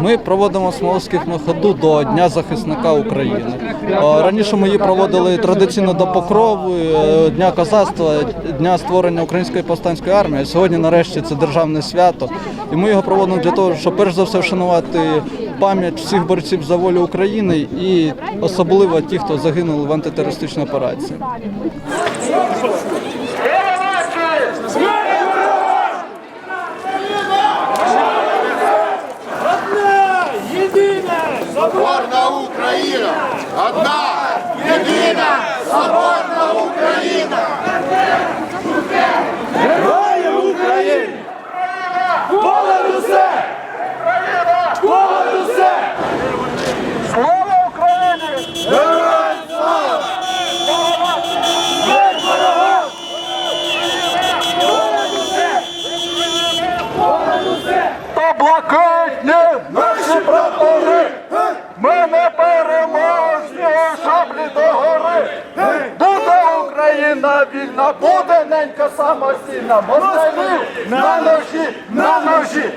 Ми проводимо смолоских на ходу до Дня захисника України. Раніше ми її проводили традиційно до покрови, е, Дня козацтва, Дня створення української повстанської армії. Сьогодні, нарешті, це державне свято. І ми його проводимо для того, щоб перш за все вшанувати пам'ять всіх борців за волю України і особливо ті, хто загинули в антитерористичній операції. Україна! Одна! Єдина! Соборна Україна! Героям України! Понад усе! Понад усе! Слава Україні! Героям слава! Смерть ворогам! Понад усе! Понад усе! Та блакитні наші прапори! Ми не переможні шаблі до гори! Буде Україна вільна, буде ненька самостійна! Москалів на ножі, на ножі!